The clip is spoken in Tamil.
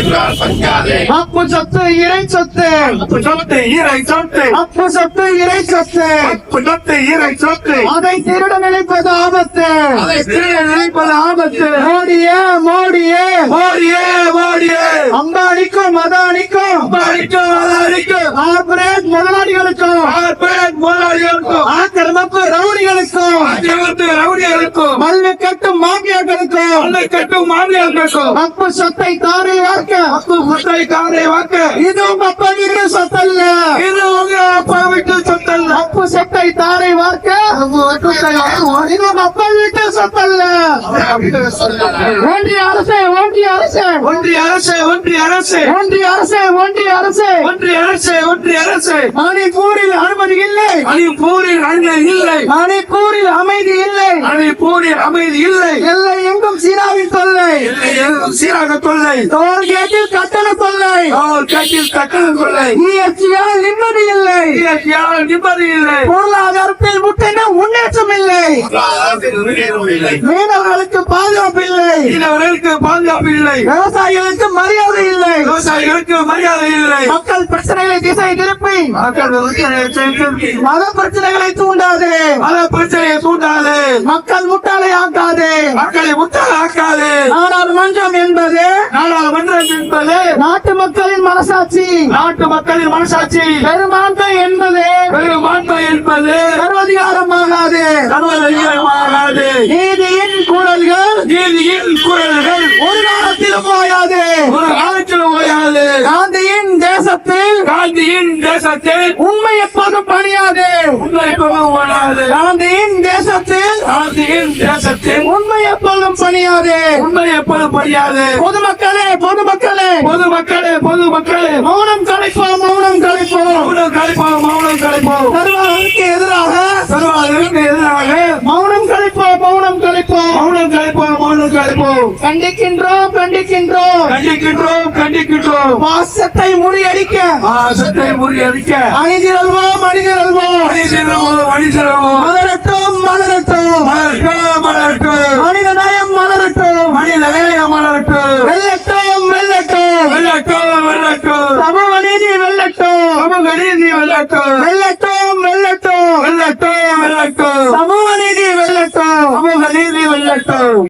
அப்பு சொத்து இறை சொத்து. அப்பு சொத்து ஈரை சொத்து. அப்பு சொத்து இறை சொத்து. அப்பு சொத்து ஈரை சொத்து. அதை திருட நினைப்பது ஆபத்து. அதை திருட நினைப்பது ஆபத்து. மோடியே மோடியே. மோடியே மோடியே. அம்பானிக்கும் மதானிக்கும் அடிக்கும் அடிக்கும் கார்பரேட் முதலாளிகளுக்கும் கார்பரேட் முதலாளிகளுக்கும் ஆக்கிரமிப்பு ரவுடிகளுக்கும் ஆக்கிரமித்து மல்லு கட்டும் மாமியார்களுக்கும் மண்ணை கட்டும் காரை வாக்க இது உங்க அப்பா வீட்டு சொத்தல்ல. இது உங்க அப்பா வீட்டு சொத்தல்ல. அப்பு சொத்தை தாரை வார்க்க. இது உங்க அப்பா வீட்டு சொத்தல்ல. ஒன்றிய அரசு ஒன்றிய அரசு. ஒன்றிய அரசு ஒன்றிய அரசு. ஒன்றிய அரசு ஒன்றிய அரசு. ஒன்றிய அரசு ஒன்றிய அரசு. மணிப்பூரில் அனுமதி இல்லை. மணிப்பூரில் அங்கே இல்லை. மணிப்பூரில் அமைதி இல்லை. மணிப்பூரில் அமைதி இல்லை. எல்லை எங்கும் சீனாவின் தொல்லை. இல்லை எங்கும் சீராக தொல்லை. டோல்கேட்டில் கட்டண தொல்லை. அவர் கட்டில் கட்டணம் கொள்ளை முயற்சியால் நிம்மதி இல்லை. இயற்கையால் நிம்மதி இல்லை. பொருளாதாரத்தில் முற்றின முன்னேற்றம் இல்லை. மீனவர்களுக்கு பாதுகாப்பு இல்லை. மீனவர்களுக்கு பாதுகாப்பு இல்லை. விவசாயிகளுக்கு மரியாதை இல்லை. மரியாதை இல்லை. மக்கள் பிரச்சனைகளை திசை திருப்பி. மக்கள் மத பிரச்சனைகளை தூண்டாது. பல பிரச்சனையை தூண்டாது. மக்கள் முட்டாளை ஆக்காது. மக்களை முட்டாளாக்காது நாடாளுமன்றம் என்பது நாடாளுமன்றம் என்பது நாட்டு மக்களின் மனசாட்சி. நாட்டு மக்களின் மனசாட்சி. பெரும்பான்மை என்பது. பெரும்பான்மை என்பது. தேசத்தில் காந்தியின் தேசத்தில் உண்மை எப்போதும் பணியாது. உண்மை ஓடாது காந்தியின் தேசத்தில் காந்தியின் தேசத்தில் உண்மை எப்போதும் பணியாது. உண்மை எப்போது புரியாது பொதுமக்களே பொதுமக்களே. பொதுமக்களே பொதுமக்களே. மௌனம் கலைப்போம் மௌனம் கலைப்போம். மௌனம் கலைப்போம் மௌனம் கலைப்போம். எதிராக கலைப்போம் கண்டிக்கின்றோம் கண்டிக்கின்றோம். கண்டிக்கின்றோம் கண்டிக்கின்றோம். பாசத்தை முறியடிக்க. ஆசத்தை முறியடிக்க. அணிதிரல்வோம் அணிதிரல்வோம் மனிதனமோ மனிதனமோ மலரட்டும் மலரட்டும். மலர்ட்டும் மலர்ட்டும். மனித நேயம் மலரட்டும். மனித நேயம் மலர்ட்டும். வெள்ளட்டும் வெள்ளட்டும் வெள்ளட்டும் வெள்ளட்டும் சமூக நீதி வெள்ளட்டும் சமூக நீதி வெள்ளட்டும் வெள்ளட்டும்